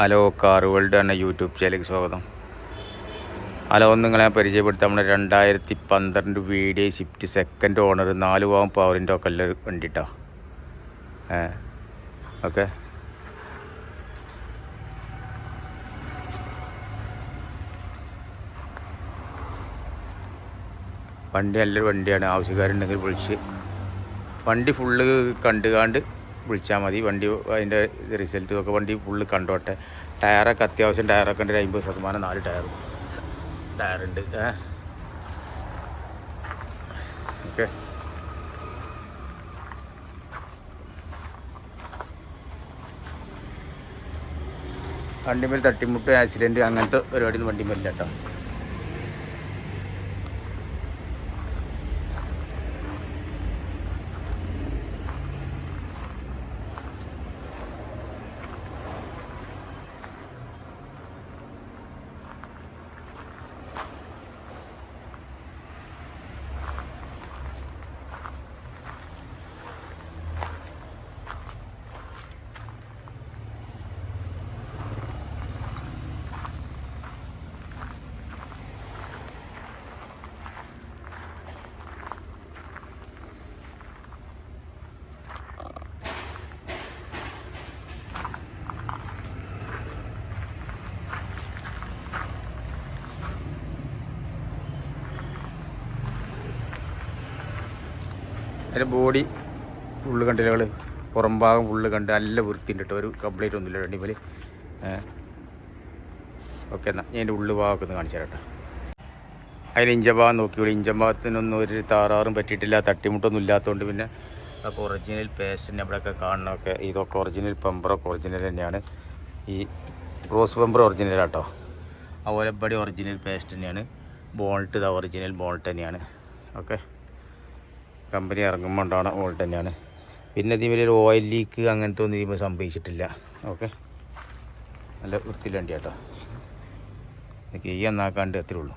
Hello car world എന്ന YouTube ചാനലിലേക്ക് സ്വാഗതം. ഹലോ ഒന്ന് നിങ്ങളെ പരിചയപ്പെടുത്താം. നമ്മുടെ രണ്ടായിരത്തി പന്ത്രണ്ട് V D Swift second owner നാല് പോകാൻ പവറിന്റെ ഒക്കെ എല്ലാം വണ്ടിട്ടോ ഏ ഓക്കെ. വണ്ടി നല്ലൊരു വണ്ടിയാണ്. ആവശ്യക്കാരുണ്ടെങ്കിൽ വിളിച്ച്. വണ്ടി ഫുള്ള് കണ്ടുകാണ്ട് വിളിച്ചാൽ മതി. വണ്ടി അതിന്റെ റിസൾട്ടും ഒക്കെ വണ്ടി ഫുള്ള് കണ്ടോട്ടെ. ടയറൊക്കെ അത്യാവശ്യം ടയറൊക്കെ ഉണ്ട്. അമ്പത് ശതമാനം നാല് ടയർ ടയറുണ്ട് ഓക്കെ. വണ്ടിമേൽ തട്ടിമുട്ട് ആക്സിഡന്റ് അങ്ങനത്തെ പരിപാടിയൊന്നും വണ്ടിമേലില്ല കേട്ടോ. അതിന്റെ ബോഡി ഫുള്ള് കണ്ടില്ല പുറം ഭാഗം ഫുള്ള് കണ്ട് നല്ല കേട്ടോ. ഒരു കംപ്ലീറ്റ് ഒന്നുമില്ല പോലെ ഓക്കെ എന്നാൽ ഞാൻ ഉള്ളു ഭാഗമൊക്കെ ഒന്ന് കാണിച്ചു തരാം കേട്ടോ. അതിൽ ഇഞ്ചഭാഗം നോക്കിയോളൂ ഇഞ്ചഭാഗത്തിനൊന്നും ഒരു താറാറും പറ്റിയിട്ടില്ല തട്ടിമുട്ടൊന്നും ഇല്ലാത്തതുകൊണ്ട് പിന്നെ അപ്പോൾ ഒറിജിനൽ പേസ്റ്റിന് അവിടെയൊക്കെ കാണണമൊക്കെ ഇതൊക്കെ ഒറിജിനൽ പമ്പറൊക്കെ ഒറിജിനൽ തന്നെയാണ്. ഈ റോസ് പമ്പർ ഒറിജിനൽ കേട്ടോ. അതുപോലെ ഇവിടെ ഒറിജിനൽ പേസ്റ്റ് തന്നെയാണ്. ബോൾട്ട് ഇതാ ഒറിജിനൽ ബോൾട്ട് തന്നെയാണ്. ഓക്കെ. കമ്പനി ഇറങ്ങുമ്പോൾ ഉണ്ടാവണ ബോൾട്ട് തന്നെയാണ്. പിന്നെ ഇതിൽ ഒരു ഓയിൽ ലീക്ക് അങ്ങനത്തെ ഒന്നും ഇതിപ്പോൾ സംഭവിച്ചിട്ടില്ല. ഓക്കെ? നല്ല വൃത്തിയിൽ വണ്ടി കേട്ടോ കീ എന്നാക്കാണ്ട് എത്ര ഉള്ളൂ.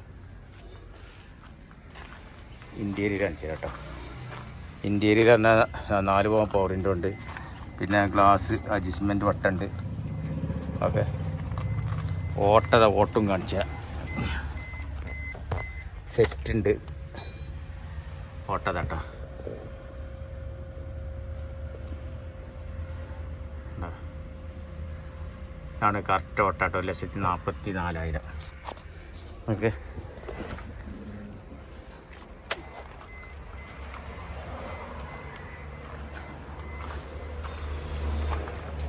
ഇന്റീരിയർ കാണിച്ചു കേട്ടോ. ഇന്റീരിയർ പറഞ്ഞാൽ നാല് പോകാൻ പവറിന്റെ ഉണ്ട്. പിന്നെ ഗ്ലാസ് അഡ്ജസ്റ്റ്മെന്റ് വട്ടുണ്ട് ഓക്കെ? ഓട്ടത ഓട്ടും കാണിച്ച സെറ്റ് ഉണ്ട് ഓട്ടത കേട്ടോ ഇതാണ് കറക്റ്റ് ഓട്ടാട്ടോ ഒരു ലക്ഷത്തി നാൽപ്പത്തി നാലായിരം ഓക്കെ.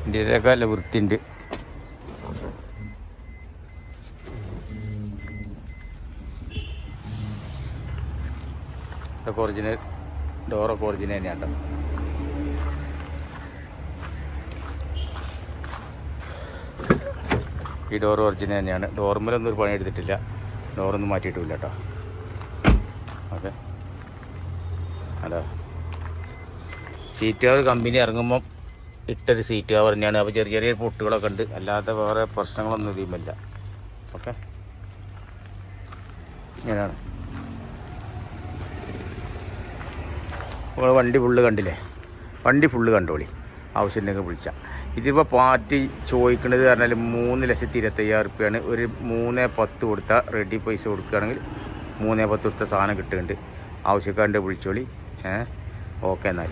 ഇന്ത്യയിലൊക്കെ നല്ല വൃത്തിയുണ്ട്. ഇതൊക്കെ ഒറിജിനൽ ഡോറൊക്കെ ഒറിജിനൽ തന്നെയാണ് കേട്ടോ ഈ ഡോർ ഒറിജിനൽ തന്നെയാണ്. ഡോർമലൊന്നും ഒരു പണി എടുത്തിട്ടില്ല. ഡോറൊന്നും മാറ്റിയിട്ടില്ല കേട്ടോ okay hello seat cover company ഇറങ്ങുമ്പം ഇട്ടൊരു സീറ്റ് കവർ തന്നെയാണ്. അപ്പോൾ ചെറിയ ചെറിയ പൊട്ടുകളൊക്കെ ഉണ്ട്. അല്ലാതെ വേറെ പ്രശ്നങ്ങളൊന്നും ഇതിമില്ല ഓക്കെ. ഇങ്ങനെയാണ്. വണ്ടി ഫുള്ള് കണ്ടില്ലേ? വണ്ടി ഫുള്ള് കണ്ടോളി. ആവശ്യമുണ്ടെങ്കിൽ വിളിച്ചാൽ ഇതിപ്പോൾ പാർട്ടി ചോദിക്കുന്നത് പറഞ്ഞാൽ മൂന്ന് ലക്ഷത്തി ഇരുപത്തയ്യായിരം റുപ്യാണ്. ഒരു മൂന്ന് പത്ത് കൊടുത്താൽ റെഡി പൈസ കൊടുക്കുകയാണെങ്കിൽ മൂന്ന് പത്ത് കൊടുത്ത സാധനം കിട്ടുന്നുണ്ട്. ആവശ്യക്കാരന്റെ വിളിച്ചോളി. ഏ? ഓക്കെ എന്നാൽ